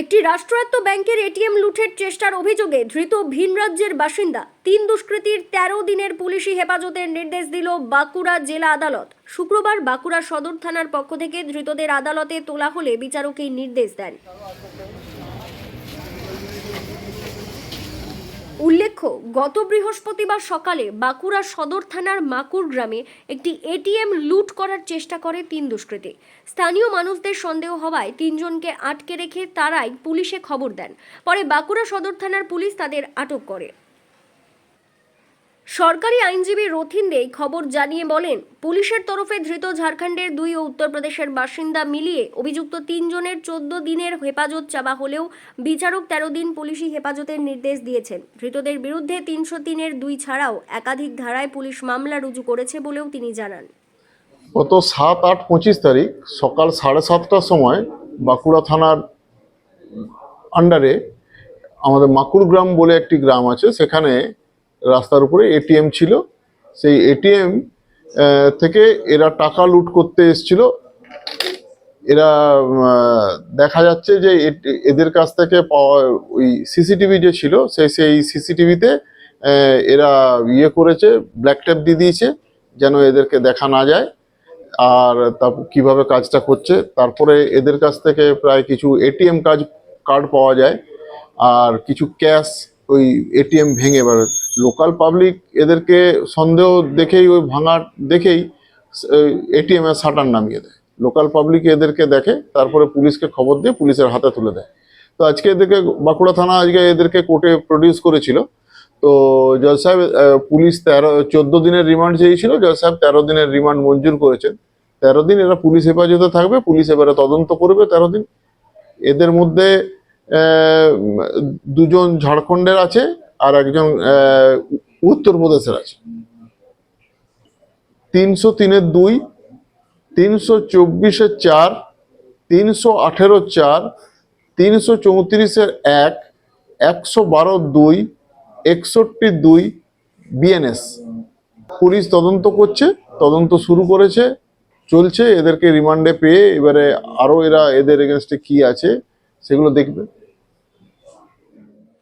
একটি রাষ্ট্রায়ত্ত ব্যাংকের এটিএম লুঠের চেষ্টার অভিযোগে ধৃত ভিন রাজ্যের বাসিন্দা, তিন দুষ্কৃতীর তেরো দিনের পুলিশি হেফাজতের নির্দেশ দিল বাঁকুড়া জেলা আদালত। শুক্রবার বাঁকুড়া সদর থানার পক্ষ থেকে ধৃতদের আদালতে তোলা হলে বিচারক এই নির্দেশ দেন। উল্লেখ্য, গত বৃহস্পতিবার সকালে বাঁকুড়া সদর থানার মাকুর গ্রামে একটি এটিএম লুট করার চেষ্টা করে তিন দুষ্কৃতী। স্থানীয় মানুষদের সন্দেহ হওয়ায় তিনজনকে আটকে রেখে তারাই পুলিশে খবর দেন। পরে বাঁকুড়া সদর থানার পুলিশ তাদের আটক করে। সরকারি আইনজীবী রথিন দে খবর জানিয়ে বলেন, পুলিশের তরফে ধৃত ঝাড়খণ্ডের দুই ও উত্তরপ্রদেশের বাসিন্দা মিলিয়ে অভিযুক্ত তিনজনের চোদ্দ দিনের হেফাজত চাওয়া হলেও বিচারক তেরো দিন পুলিশি হেফাজতের নির্দেশ দিয়েছেন। ধৃতদের বিরুদ্ধে তিনশো তিনের দুই ছাড়াও একাধিক ধারায় পুলিশ মামলা রুজু করেছে বলেও তিনি জানান। গত সাত আট পঁচিশ তারিখ সকাল সাড়ে সাতটার সময় বাঁকুড়া থানার আন্ডারে আমাদের মাকুর গ্রাম বলে একটি গ্রাম আছে, সেখানে রাস্তার উপরে এটিএম ছিল। সেই এটিএম থেকে এরা টাকা লুট করতে এসছিল। এরা দেখা যাচ্ছে যে এদের কাছ থেকে পাওয়া ওই সিসিটিভি যে ছিল সেই সেই সিসিটিভিতে এরা ইয়ে করেছে, ব্ল্যাক ট্যাপ দিয়ে দিয়েছে, যেন এদেরকে দেখা না যায়। আর তারপর কীভাবে কাজটা করছে, তারপরে এদের কাছ থেকে প্রায় কিছু এটিএম কাজ, কার্ড পাওয়া যায়। আর কিছু ক্যাশ ওই এটিএম ভেঙে, এবার লোকাল পাবলিক এদেরকে সন্দেহ দেখেই, ওই ভাঙার দেখেই এটিএম এর শাটার নামিয়ে দেয়। লোকাল পাবলিক এদেরকে দেখে, তারপরে পুলিশকে খবর দিয়ে পুলিশের হাতে তুলে দেয়। তো আজকে এদেরকে বাঁকুড়া থানা আজকে এদেরকে কোর্টে প্রডিউস করেছিল। তো জজ সাহেব পুলিশ তেরো, চোদ্দ দিনের রিমান্ড চেয়েছিল। জজ সাহেব তেরো দিনের রিমান্ড মঞ্জুর করেছেন। তেরো দিন এরা পুলিশ হেফাজতে থাকবে, পুলিশ এবারে তদন্ত করবে তেরো দিন। এদের মধ্যে দুজন ঝাড়খণ্ডের আছে আর একজন উত্তরপ্রদেশের আছে। তিনশো তিনের দুই, তিনশো চব্বিশের চার, তিনশো আঠেরো চার, তিনশো চৌত্রিশের এক, একশো বারো দুই, একষট্টি দুই, বিএনএস। পুলিশ তদন্ত করছে, তদন্ত শুরু করেছে, চলছে। এদেরকে রিমান্ডে পেয়ে এবারে আরও এরা এদের এগেনস্টে কি আছে, সেগুলো দেখবে।